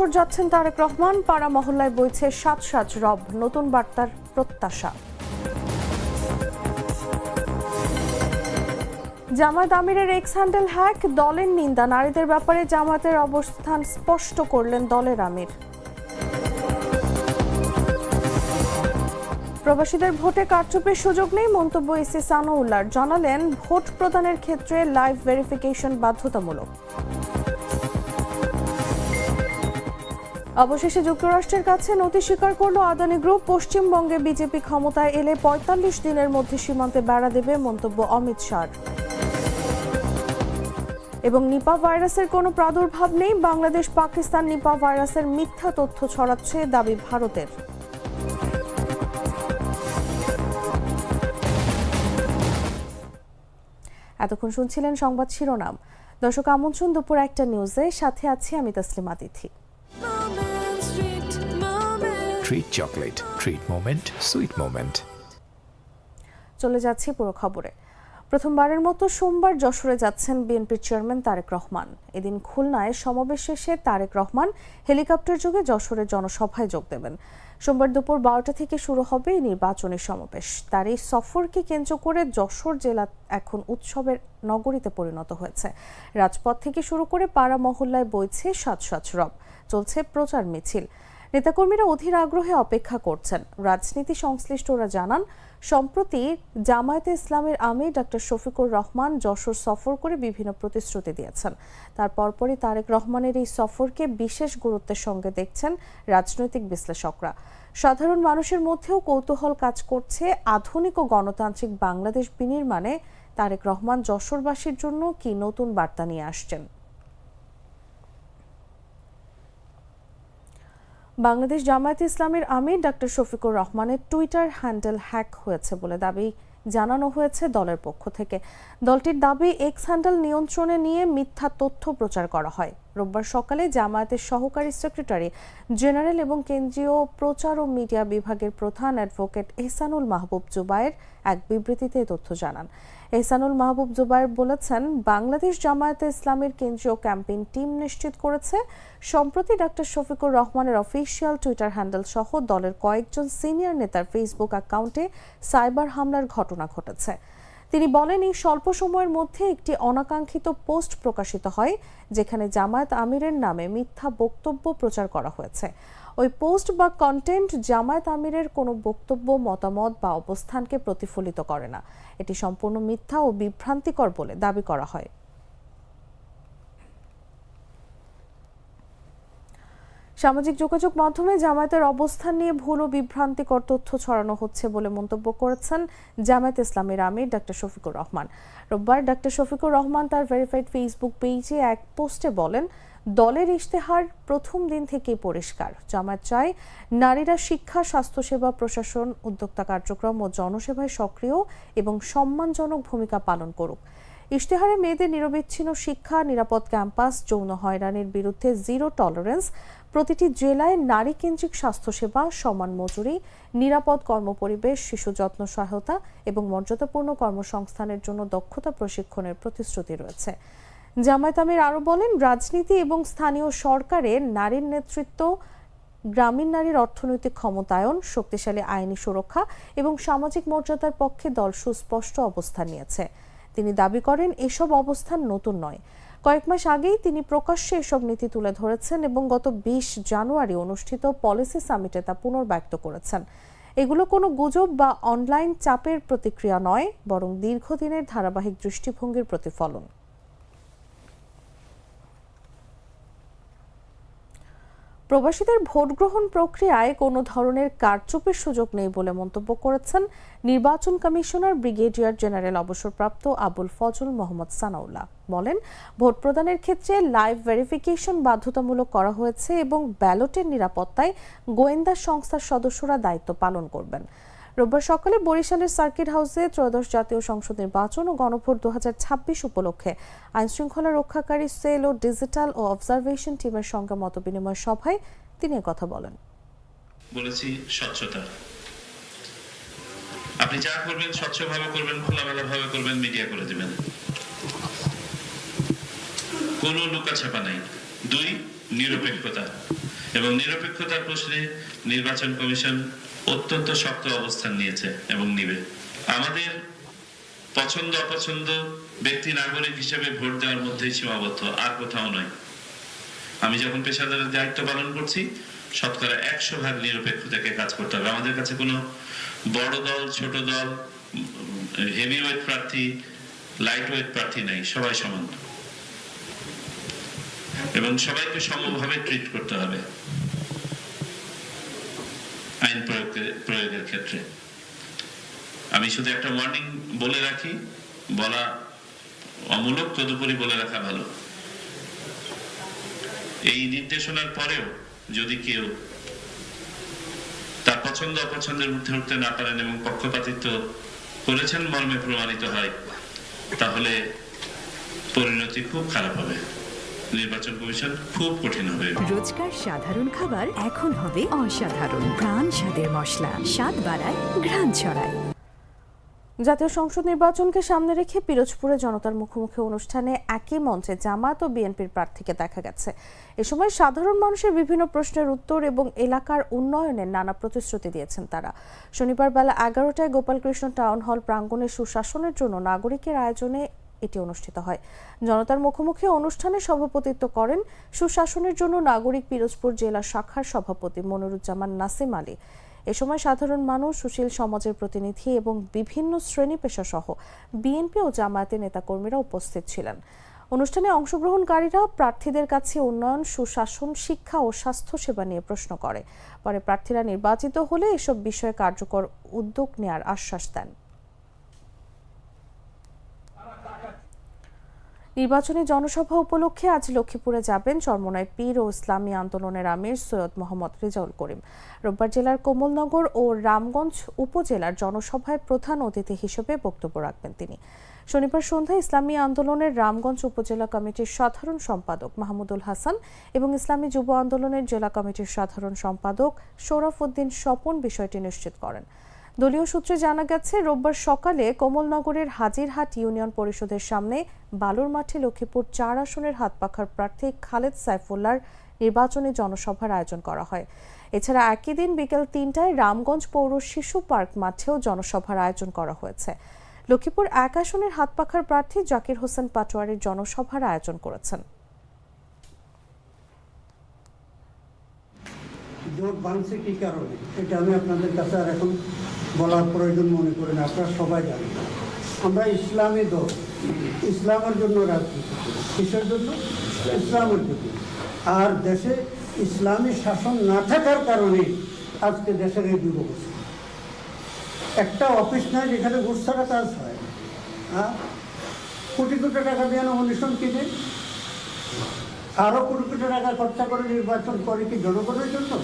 যশোর যাচ্ছেন তারেক রহমান, পাড়া মহল্লায় বইছে সাত সাত রব, নতুন বার্তার প্রত্যাশা। জামায়াত আমিরের এক্স হ্যান্ডেল হ্যাক, দলের নিন্দা, নারীদের ব্যাপারে জামায়াতের অবস্থান স্পষ্ট করলেন দলের আমির। প্রবাসীদের ভোটে কারচুপির সুযোগ নেই, মন্তব্য এসি সানাউল্লার জানালেন ভোট প্রদানের ক্ষেত্রে লাইভ ভেরিফিকেশন বাধ্যতামূলক। অবশেষে যুক্তরাষ্ট্রের কাছে নথি স্বীকার করল আদানি গ্রুপ। পশ্চিমবঙ্গে বিজেপি ক্ষমতায় এলে পঁয়তাল্লিশ দিনের মধ্যে সীমান্তে বেড়া দেবে মন্তব্য অমিত শাহ। এবং নিপা ভাইরাসের কোনো প্রাদুর্ভাব নেই। বাংলাদেশ, পাকিস্তান নিপা ভাইরাসের মিথ্যা তথ্য ছড়াচ্ছে দাবি ভারতের। এতক্ষণ শুনছিলেন সংবাদ শিরোনাম। দর্শক, আমন্ত্রণ দুপুর একটা নিউজে। সাথে আছি আমি তসলিমা তিথি। Treat chocolate. Treat moment. Sweet moment. চলে যাচ্ছি পুরো খবরে প্রথমবারের মতো সোমবার যশোরে যাচ্ছেন বিএনপির চেয়ারম্যান তারেক রহমান এদিন খুলনায় সমাবেশ শেষে তারেক রহমান হেলিকপ্টার যোগে যশোরের জনসভায় যোগ দেবেন সোমবার দুপুর বারোটা থেকে শুরু হবে নির্বাচনী সমাবেশ তার এই সফরকে কেন্দ্র করে যশোর জেলা এখন উৎসবের নগরীতে পরিণত হয়েছে রাজপথ থেকে শুরু করে পাড়া মহল্লায় বইছে সাত সাত রব চলছে প্রচার মিছিল নেতাকর্মীরা অধীর আগ্রহে অপেক্ষা করছেন। রাজনীতি সংশ্লিষ্টরা জানান, সম্প্রতি জামায়াতে ইসলামের আমির ডক্টর শফিকুর রহমান যশোর সফর করে বিভিন্ন প্রতিশ্রুতি দিয়েছেন। তার পরপরই তারেক রহমানের এই সফরকে বিশেষ গুরুত্বের সঙ্গে দেখছেন রাজনৈতিক বিশ্লেষকরা। সাধারণ মানুষের মধ্যেও কৌতূহল কাজ করছে আধুনিক ও গণতান্ত্রিক বাংলাদেশ বিনির্মাণে। তারেক রহমান যশোরবাসীর জন্য কি নতুন বার্তা নিয়ে আসছেন? বাংলাদেশ জামায়াতে ইসলামের আমির ডাক্তার শফিকুর রহমানের টুইটার হ্যান্ডেল হ্যাক হয়েছে বলে দাবি জানানো হয়েছে দলের পক্ষ থেকে। দলটির দাবি, এক্স হ্যান্ডেল নিয়ন্ত্রণে নিয়ে মিথ্যা তথ্য প্রচার করা হয়। রোববার সকালে জামায়াতের সহকারী সেক্রেটারি জেনারেল এবং কেন্দ্রীয় প্রচার ও মিডিয়া বিভাগের প্রধান অ্যাডভোকেট এহসানুল মাহবুব জুবায়ের এক বিবৃতিতে তথ্য জানান। এহসানুল মাহবুব জুবায়ের বলেছেন, বাংলাদেশ জামায়াতে ইসলামের কেন্দ্রীয় ক্যাম্পেইন টিম নিশ্চিত করেছে, সম্প্রতি ডক্টর শফিকুর রহমানের অফিসিয়াল টুইটার হ্যান্ডেল সহ দলের কয়েকজন সিনিয়র নেতার ফেসবুক অ্যাকাউন্টে সাইবার হামলার ঘটনা ঘটেছে। তিনি বলেন, এই স্বল্প সময়ের মধ্যে একটি অনাকাঙ্ক্ষিত পোস্ট প্রকাশিত হয়, যেখানে জামায়াত আমিরের নামে মিথ্যা বক্তব্য প্রচার করা হয়েছে। ওই পোস্ট বা কন্টেন্ট জামায়াত আমিরের কোনো বক্তব্য, মতামত বা অবস্থানকে প্রতিফলিত করে না। এটি সম্পূর্ণ মিথ্যা ও বিভ্রান্তিকর বলে দাবি করা হয়। সামাজিক যোগাযোগ মাধ্যমে জামায়াতের অবস্থান নিয়ে ভুল ও বিভ্রান্তিকর তথ্য ছড়ানো হচ্ছে বলে মন্তব্য করেছেন জামায়াত ইসলামের আমির ডক্টর শফিকুর রহমান। রোববার ডক্টর শফিকুর রহমান তার ভেরিফাইড ফেসবুক পেজে এক পোস্টে বলেন, দলের ইশতেহার প্রথম দিন থেকেই পরিষ্কার। জামায়াত চায় নারীরা শিক্ষা, স্বাস্থ্যসেবা, প্রশাসন, উদ্যোক্তা কার্যক্রম ও জনসেবায় সক্রিয় এবং সম্মানজনক ভূমিকা পালন করুক। ইশতেহারে মেয়েদের নিরবিচ্ছিন্ন শিক্ষা, নিরাপদ ক্যাম্পাস, যৌন হয়রানির বিরুদ্ধে জিরো টলারেন্স প্রতিটি জেলায় নারী কেন্দ্রিক স্বাস্থ্যসেবা, সমান মজুরি, নিরাপদ কর্মপরিবেশ, শিশু যত্ন সহায়তা এবং মর্যাদাপূর্ণ কর্মসংস্থানের জন্য দক্ষতা প্রশিক্ষণের প্রতিশ্রুতি রয়েছে। জামায়াত আমির আরও বলেন, রাজনীতি এবং স্থানীয় সরকারের নারীর নেতৃত্ব, গ্রামীণ নারীর অর্থনৈতিক ক্ষমতায়ন, শক্তিশালী আইনি সুরক্ষা এবং সামাজিক মর্যাদার পক্ষে দল সুস্পষ্ট অবস্থান নিয়েছে। তিনি দাবি করেন, এসব অবস্থান নতুন নয়। কয়েক মাস আগেই তিনি প্রকাশ্যে এসব নীতি তুলে ধরেছেন এবং গত বিশ জানুয়ারি অনুষ্ঠিত পলিসি সামিটে তা পুনর্ব্যক্ত করেছেন। এগুলো কোনো গুজব বা অনলাইন চাপের প্রতিক্রিয়া নয়, বরং দীর্ঘদিনের ধারাবাহিক দৃষ্টিভঙ্গির প্রতিফলন। প্রবাসীদের ভোট গ্রহণ প্রক্রিয়ায় কোনো ধরনের কারচুপির সুযোগ নেই বলে মন্তব্য করেছেন নির্বাচন কমিশনার ব্রিগেডিয়ার জেনারেল অবসরপ্রাপ্ত আবুল ফজল মোহাম্মদ সানাউল্লাহ। বলেন, ভোট প্রদানের ক্ষেত্রে লাইভ ভেরিফিকেশন বাধ্যতামূলক করা হয়েছে এবং ব্যালটের নিরাপত্তায় গোয়েন্দা সংস্থার সদস্যরা দায়িত্ব পালন করবেন। রোববার সকালে বরিশালের সার্কিট হাউসে ত্রয়োদশ জাতীয় সংসদ নির্বাচন ও গণভোট দুহাজার ছাব্বিশ উপলক্ষে আইনশৃঙ্খলা রক্ষাকারী সেল ও ডিজিটাল ও অবজারভেশন টিমের সঙ্গে মতবিনিময় সভায় তিনি কথা বলেন। বলেছি স্বচ্ছতা। আপনি যা করবেন, স্বচ্ছভাবে করবেন খোলামেলা ভাবে করবেন, মিডিয়া করে দিবেন। কোনো লুকাছাপা নাই। দুই, নিরপেক্ষতা। এবং নিরপেক্ষতার প্রশ্নে নির্বাচন কমিশন অত্যন্ত শক্ত অবস্থান নিয়েছে এবং নিবে। আমাদের পছন্দ, অপছন্দ ব্যক্তি নাগরিক হিসেবে ভোট দেওয়ার মধ্যেই সীমাবদ্ধ, আর কোথাও নয়। আমি যখন পেশাদারের দায়িত্ব পালন করছি, শতকরা একশো ভাগ নিরপেক্ষতাকে কাজ করতে হবে। আমাদের কাছে কোনো বড় দল, ছোট দল হেভি ওয়েট প্রার্থী লাইট ওয়েট প্রার্থী নাই, সবাই সমান। এবং সবাইকে সমভাবে ট্রিট করতে হবে। আইন প্রয়োগের ক্ষেত্রে। আমি শুধু একটা ওয়ার্নিং বলে রাখি, বলা অমূলক, তদুপরি বলে রাখা ভালো। এই নির্দেশনার পরেও যদি কেউ তার পছন্দ, অপছন্দের ঊর্ধ্বে উঠতে না পারেন এবং পক্ষপাতিত্ব করেছেন, মর্মে প্রমাণিত হয়, তাহলে পরিণতি খুব খারাপ হবে। নির্বাচন কমিশন খুব কঠিন হবে। রোজকার সাধারণ খাবার এখন হবে অসাধারণ। প্রাণ স্বাদের মশলা স্বাদ বাড়ায় ঘ্রাণ ছড়ায়। জাতীয় সংসদ নির্বাচনকে সামনে রেখে পিরোজপুরে জনতার মুখোমুখি অনুষ্ঠানে একই মঞ্চে জামাত ও বিএনপির প্রার্থীকে দেখা গেছে। এ সময় সাধারণ মানুষের বিভিন্ন প্রশ্নের উত্তর এবং এলাকার উন্নয়নের নানা প্রতিশ্রুতি দিয়েছেন তারা। শনিবার বেলা এগারোটায় গোপালকৃষ্ণ টাউন হল প্রাঙ্গণে সুশাসনের জন্য নাগরিকের আয়োজনে এটি অনুষ্ঠিত হয়। জনতার মুখোমুখি অনুষ্ঠানে সভাপতিত্ব করেন সুশাসনের জন্য নাগরিক পিরোজপুর জেলা শাখার সভাপতি মনিরুজ্জামান নাসিম আলী। এ সময় সাধারণ মানুষ, সুশীল সমাজের প্রতিনিধি এবং বিভিন্ন শ্রেণি পেশা সহ বিএনপি ও জামায়াতের নেতাকর্মীরা উপস্থিত ছিলেন। অনুষ্ঠানে অংশগ্রহণকারীরা প্রার্থীদের কাছে উন্নয়ন, সুশাসন, শিক্ষা ও স্বাস্থ্যসেবা নিয়ে প্রশ্ন করে। পরে প্রার্থীরা নির্বাচিত হলে এসব বিষয়ে কার্যকর উদ্যোগ নেয়ার আশ্বাস দেন। নির্বাচনী জনসভা উপলক্ষে আজ লক্ষ্মীপুরে যাবেন চরমনায় পীর ও ইসলামী আন্দোলনের আমির সৈয়দ মোহাম্মদ রেজাউল করিম। রোববার জেলার কোমলনগর ও রামগঞ্জ উপজেলার জনসভায় প্রধান অতিথি হিসেবে বক্তব্য রাখবেন তিনি। শনিবার সন্ধ্যায় ইসলামী আন্দোলনের রামগঞ্জ উপজেলা কমিটির সাধারণ সম্পাদক মাহমুদুল হাসান এবং ইসলামী যুব আন্দোলনের জেলা কমিটির সাধারণ সম্পাদক শোরাফ উদ্দিন স্বপন বিষয়টি নিশ্চিত করেন। দলীয় সূত্রে জানা গেছে, রোববার সকালে কমলনগরের হাজিরহাট ইউনিয়ন পরিষদের সামনে বালুর মাঠে লক্ষ্মীপুর চার আসনের হাতপাখার প্রার্থী খালেদ সাইফুল্লার নির্বাচনী জনসভার আয়োজন করা হয়। এছাড়া একই দিন বিকেল তিনটায় রামগঞ্জ পৌর শিশু পার্ক মাঠেও জনসভার আয়োজন করা হয়েছে। লক্ষ্মীপুর এক আসনের হাতপাখার প্রার্থী জাকির হোসেন পাটোয়ারির জনসভার আয়োজন করেছেন। জোট ভাঙছে কি কারণে? এটা আমি আপনাদের কাছে আর এখন বলার প্রয়োজন মনে করেন আপনারা সবাই জানেন। আমরা ইসলামী দল। ইসলামের জন্য রাজনীতি। কিসের জন্য? ইসলামের জন্য। আর দেশে ইসলামী শাসন না থাকার কারণে আজকে দেশের এই দুরবস্থা একটা অফিস নাই যেখানে ঘুষ ছাড়া কাজ হয় হ্যাঁ? কোটি কোটি টাকা দিয়ে অনুশীলন কিনে? আরও কোটি কোটি টাকা খরচা করে নির্বাচন করে কি জনগণের জন্য?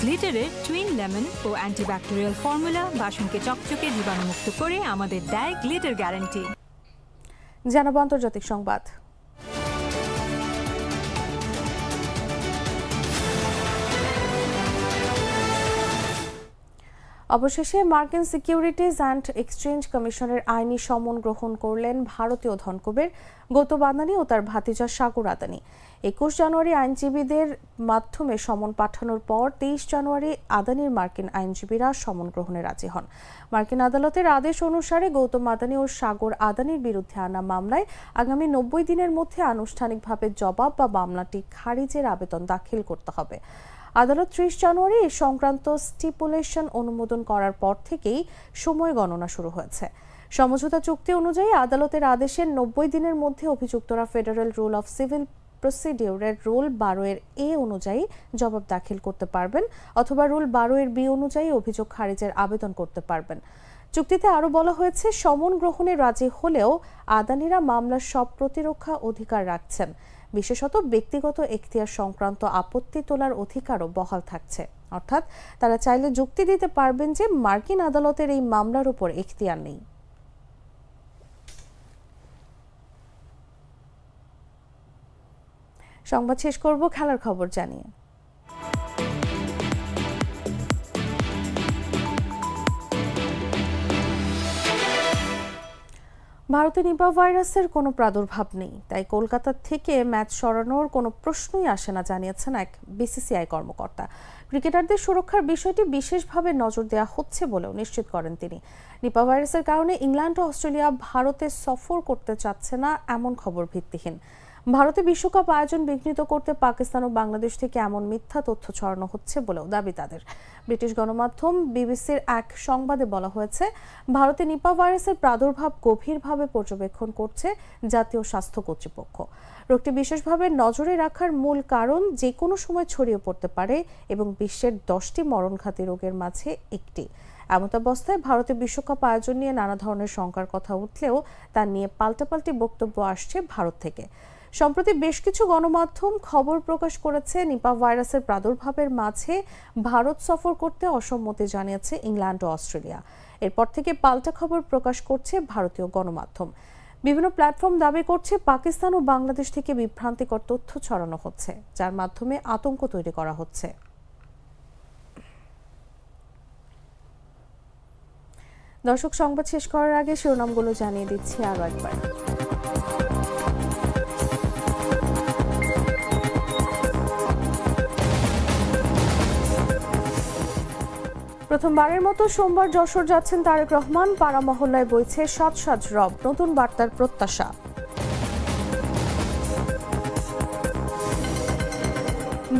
গ্লিটারের টুইন লেমন ও অ্যান্টিব্যাকটেরিয়াল ফর্মুলা বাসনকে চকচকে জীবাণুমুক্ত করে আমাদের দেয় গ্লিটার গ্যারান্টি জানাব আন্তর্জাতিক সংবাদ। অবশেষে মার্কিন সিকিউরিটিজ অ্যান্ড এক্সচেঞ্জ কমিশনের আইনি সমন গ্রহণ করলেন ভারতীয় ধনকুবের গৌতম আদানি ও তার ভাতিজা সাগর আদানি। একুশ জানুয়ারি আইনজীবীদের মাধ্যমে সমন পাঠানোর পর তেইশ জানুয়ারি আদানির মার্কিন আইনজীবীরা সমন গ্রহণে রাজি হন। মার্কিন আদালতের আদেশ অনুসারে গৌতম আদানি ও সাগর আদানির বিরুদ্ধে আনা মামলায় আগামী নব্বই দিনের মধ্যে আনুষ্ঠানিকভাবে জবাব বা মামলাটি খারিজের আবেদন দাখিল করতে হবে। আদালত ত্রিশ জানুয়ারি এ সংক্রান্ত স্টিপুলেশন অনুমোদন করার পর থেকেই সময় গণনা শুরু হয়েছে। সমঝোতা চুক্তি অনুযায়ী আদালতের আদেশের নব্বই দিনের মধ্যে অভিযুক্তরা ফেডারেল রুল অফ সিভিল প্রসিডিউরের রুল বারো এর এ অনুযায়ী জবাব দাখিল করতে পারবেন অথবা রুল বারো এর বি অনুযায়ী অভিযোগ খারিজের আবেদন করতে পারবেন। চুক্তিতে আরও বলা হয়েছে, সমন গ্রহণে রাজি হলেও আদানিরা মামলার সব প্রতিরক্ষা অধিকার রাখছেন। বিশেষত ব্যক্তিগত এখতিয়ার সংক্রান্ত আপত্তি তোলার অধিকারও বহাল থাকছে। অর্থাৎ তারা চাইলে যুক্তি দিতে পারবেন যে মার্কিন আদালতের এই মামলার উপর এখতিয়ার নেই। সংবাদ শেষ করব, খেলার খবর জানিয়ে। ভারতে নিপা ভাইরাসের কোনো প্রাদুর্ভাব নেই, তাই কলকাতা থেকে ম্যাচ সরানোর কোনো প্রশ্নই আসে না, জানিয়েছেন এক বিসিসিআই কর্মকর্তা। ক্রিকেটারদের সুরক্ষার বিষয়টি বিশেষভাবে নজর দেওয়া হচ্ছে বলেও নিশ্চিত করেন তিনি। নিপা ভাইরাসের কারণে ইংল্যান্ড ও অস্ট্রেলিয়া ভারতে সফর করতে চাচ্ছে না, এমন খবর ভিত্তিহীন। ভারতে বিশ্বকাপ আয়োজন বিঘ্নিত করতে পাকিস্তান ও বাংলাদেশ থেকে এমন মিথ্যা তথ্য ছড়ানো হচ্ছে বলেও দাবি তাদের। ব্রিটিশ গণমাধ্যম বিবিসির এক সংবাদে বলা হয়েছে, ভারতে নিপা ভাইরাসের প্রাদুর্ভাব গভীরভাবে পর্যবেক্ষণ করছে জাতীয় স্বাস্থ্য কর্তৃপক্ষ। রোগটি বিশেষভাবে নজরে রাখার মূল কারণ যে কোনো সময় ছড়িয়ে পড়তে পারে এবং বিশ্বের দশটি মরণঘাতী রোগের মাঝে একটি। এমতাবস্থায় ভারতে বিশ্বকাপ আয়োজন নিয়ে নানা ধরনের শঙ্কার কথা উঠলেও তা নিয়ে পাল্টাপাল্টি বক্তব্য আসছে ভারত থেকে। সম্প্রতি বেশ কিছু গণমাধ্যম খবর প্রকাশ করেছে। নিপা ভাইরাসের প্রাদুর্ভাবের মাঝে ভারত সফর করতে অসম্মতি জানিয়েছে ইংল্যান্ড ও অস্ট্রেলিয়া। এরপর থেকে পাল্টা খবর প্রকাশ করছে ভারতীয় গণমাধ্যম। বিভিন্ন প্ল্যাটফর্ম দাবি করছে পাকিস্তান ও বাংলাদেশ থেকে বিভ্রান্তিকর তথ্য ছড়ানো হচ্ছে, যার মাধ্যমে আতঙ্ক তৈরি করা হচ্ছে। দর্শক, সংবাদ শেষ করার আগে শিরোনামগুলো জানিয়ে দিচ্ছি আরও একবার। প্রথমবারের মতো সোমবার যশোর যাচ্ছেন তারেক রহমান। পাড়া মহল্লায় বইছে সাজ সাজ রব। নতুন বার্তার প্রত্যাশা।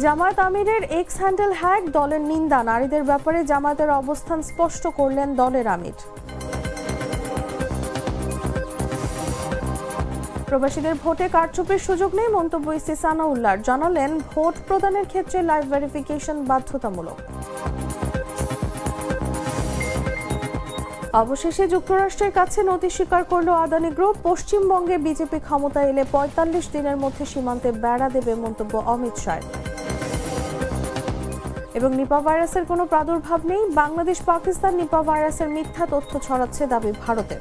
জামায়াত আমিরের এক্স হ্যান্ডেল হ্যাক দলের নিন্দা। নারীদের ব্যাপারে জামায়াতের অবস্থান স্পষ্ট করলেন দলের আমির। প্রবাসীদের ভোটে কারচুপির সুযোগ নেই মন্তব্য ইসি সানাউল্লাহর জানালেন, ভোট প্রদানের ক্ষেত্রে লাইভ ভেরিফিকেশন বাধ্যতামূলক। অবশেষে যুক্তরাষ্ট্রের কাছে নথি স্বীকার করল আদানি গ্রুপ। পশ্চিমবঙ্গে বিজেপি ক্ষমতায় এলে পঁয়তাল্লিশ দিনের মধ্যে সীমান্তে বেড়া দেবে মন্তব্য অমিত শাহ। এবং নিপা ভাইরাসের কোনো প্রাদুর্ভাব নেই। বাংলাদেশ পাকিস্তান নিপা ভাইরাসের মিথ্যা তথ্য ছড়াচ্ছে দাবি ভারতের